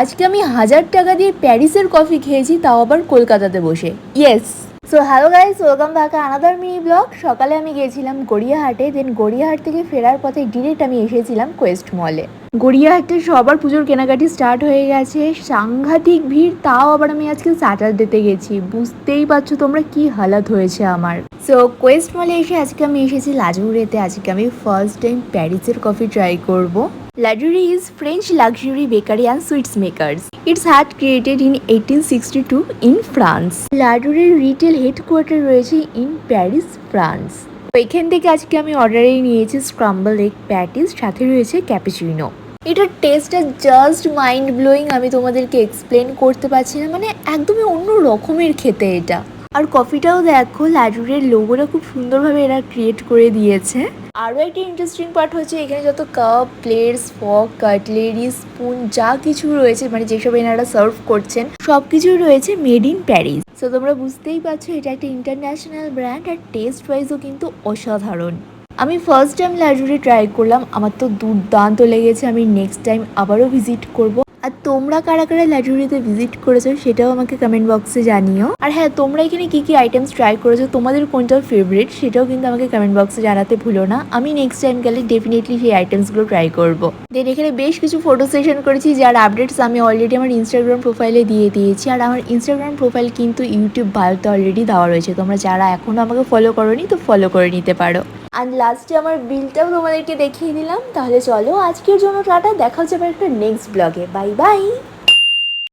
আজকে আমি হাজার টাকা দিয়ে প্যারিসের কফি খেয়েছি, তাও আবার কলকাতাতে বসে। Yes so hello guys welcome back another mini blog সকালে আমি গিয়েছিলাম গড়িয়াহাটে দেন গড়িয়াহাট থেকে ফেরার পথে ডিরেক্ট আমি এসেছিলাম কোয়েস্ট মলে গড়িয়াহাটে সবার পুজোর কেনাকাটি স্টার্ট হয়ে গেছে, সাংঘাতিক ভিড়, তাও আবার আমি আজকে স্যাটারডেতে গেছি। বুঝতেই পারছ তোমরা কি হালাত হয়েছে আমার। সো কোয়েস্ট মলে এসে আজকে আমি এসেছি লাজুরেতে আজকে আমি ফার্স্ট টাইম প্যারিসের কফি ট্রাই করব। Laduri is French luxury bakery and sweets makers. It's had created in 1862 in France. লাডুরের রিটেল হেডকোয়ার্টার রয়েছে ইন প্যারিস ফ্রান্স এখান থেকে আজকে আমি অর্ডারে নিয়েছি স্ক্রাম্বল এগ প্যাটিস সাথে রয়েছে ক্যাপুচিনো এটার টেস্টটা জাস্ট মাইন্ড ব্লোয়িং আমি তোমাদেরকে এক্সপ্লেন করতে পারছি না মানে একদমই অন্য রকমের খেতে এটা আর কফিটাও দেখো লাডুরের লোগোটা খুব সুন্দরভাবে এরা ক্রিয়েট করে দিয়েছে আরও একটা ইন্টারেস্টিং পার্ট হচ্ছে এখানে যত cup plates fork cutlery spoon যা কিছু রয়েছে মানে যেসব এনারা সার্ভ করছেন সব কিছুই রয়েছে মেড ইন প্যারিস সো তোমরা বুঝতেই পারছ, এটা একটা ইন্টারন্যাশনাল ব্র্যান্ড আর টেস্ট ওয়াইজও কিন্তু অসাধারণ। আমি ফার্স্ট টাইম লাডুরি ট্রাই করলাম, আমার তো দুর্দান্ত লেগেছে, আমি নেক্সট টাইম আবারও ভিজিট করব। আর তোমরা কারা কারা লাডুরিতে ভিজিট করেছ সেটাও আমাকে কমেন্ট বক্সে জানিও। আর হ্যাঁ তোমরা এখানে কি কি আইটেমস ট্রাই করেছ, তোমাদের কোনটা ফেভারিট সেটাও কিন্তু আমাকে কমেন্ট বক্সে জানাতে ভুলো না। আমি নেক্সট টাইম গেলে ডেফিনেটলি সেই আইটেমসগুলো ট্রাই করব। দেন এখানে বেশ কিছু ফটো সেশন করেছি, যার আপডেটস আমি অলরেডি আমার ইনস্টাগ্রাম প্রোফাইলে দিয়ে দিয়েছি। আর আমার ইনস্টাগ্রাম প্রোফাইল কিন্তু ইউটিউব বায়োতে অলরেডি দেওয়া রয়েছে। তোমরা যারা এখনও আমাকে ফলো করোনি, তো ফলো করে নিতে পারো। আর লাস্টে আমার বিলটাও তোমাদেরকে দেখিয়ে দিলাম। তাহলে চলো আজকের জন্য টাটা। দেখা হচ্ছে আবার একটা নেক্সট ব্লগে বাই বাই